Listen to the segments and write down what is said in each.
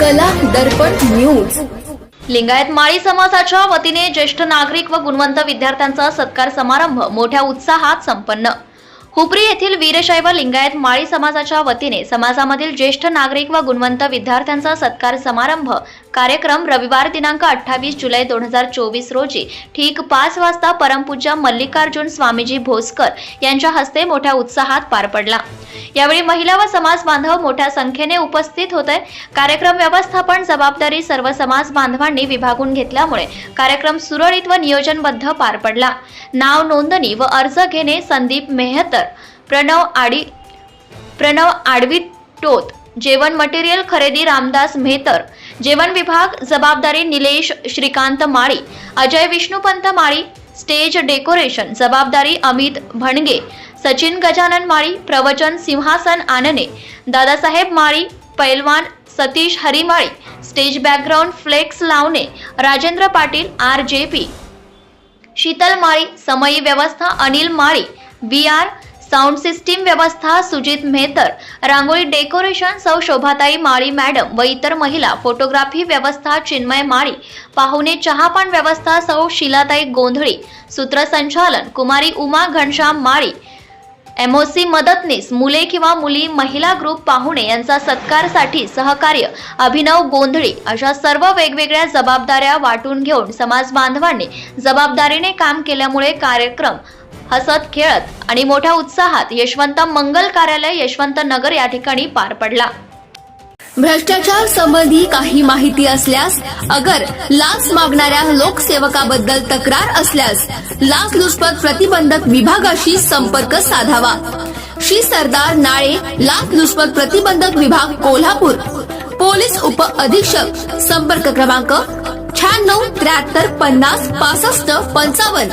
कला दर्पण न्यूज. लिंगायत माळी समाजाच्या वतीने ज्येष्ठ नागरिक व गुणवंत विद्यार्थ्यांचा सत्कार समारंभ मोठ्या उत्साहात संपन्न. हुपरी येथील वीरशैव लिंगायत माळी समाजाच्या वतीने समाजामधील ज्येष्ठ नागरिक व गुणवंत विद्यार्थ्यांचा सत्कार समारंभ कार्यक्रम रविवार दिनांक अठ्ठावीस जुलै दोन हजार चोवीस रोजी ठीक पाच वाजता परमपूज्य मल्लिकार्जुन स्वामीजी भोसकर यांच्या हस्ते मोठ्या उत्साहात पार पडला. यावेळी महिला व समाज बांधव मोठ्या संख्येने उपस्थित होते. कार्यक्रम व्यवस्थापन जबाबदारी सर्व समाज बांधवांनी विभागून घेतल्यामुळे कार्यक्रम सुरळीत व नियोजनबद्ध पार पडला. नाव नोंदणी व अर्ज घेणे संदीप मेहतर प्रणव आडी प्रणव आडवी टोत जेवण मटेरियल खरेदी रामदास मेहतर जेवण विभाग जबाबदारी निलेश श्रीकांत माळी अजय विष्णुपंत माळी स्टेज डेकोरेशन जबाबदारी अमित भणगे सचिन गजानन माळी प्रवचन सिंहासन आनने दादासाहेब माळी पैलवान Satish Harimali stage background flex लावणे Rajendra Patil R J P Sheetal Mali समयी व्यवस्था Anil Mali V R sound system व्यवस्था सुजित मेहतर रांगोळी डेकोरेशन सौ शोभाताई माळी मॅडम व इतर महिला फोटोग्राफी व्यवस्था चिन्मय माळी पाहुणे चहापान व्यवस्था सौ शिलाताई गोंधळी सूत्रसंचालन कुमारी उमा घनश्याम माळी एमओसी मदतनीस मुले किंवा मुली महिला ग्रुप पाहुणे यांचा सत्कारसाठी सहकार्य अभिनव गोंधळी अशा सर्व वेगवेगळ्या जबाबदाऱ्या वाटून घेऊन समाज बांधवांनी जबाबदारीने काम केल्यामुळे कार्यक्रम हसत खेळत आणि मोठ्या उत्साहात यशवंत मंगल कार्यालय यशवंत नगर या ठिकाणी पार पडला. भ्रष्टाचार संबंधी काही माहिती असल्यास अगर लाच मागणाऱ्या लोकसेवकाबद्दल तक्रार असल्यास लाचलुचपत प्रतिबंधक विभागाशी संपर्क साधावा. श्री सरदार नाळे लाचलुचपत प्रतिबंधक विभाग कोल्हापूर. पोलीस उप अधीक्षक संपर्क क्रमांक शहाण्णव त्र्याहत्तर पन्नास पासष्ट पंचावन्न.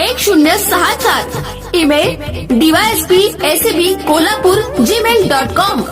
एक शून्य सहा सात. Email DYSP ACB Kolhapur Gmail dot com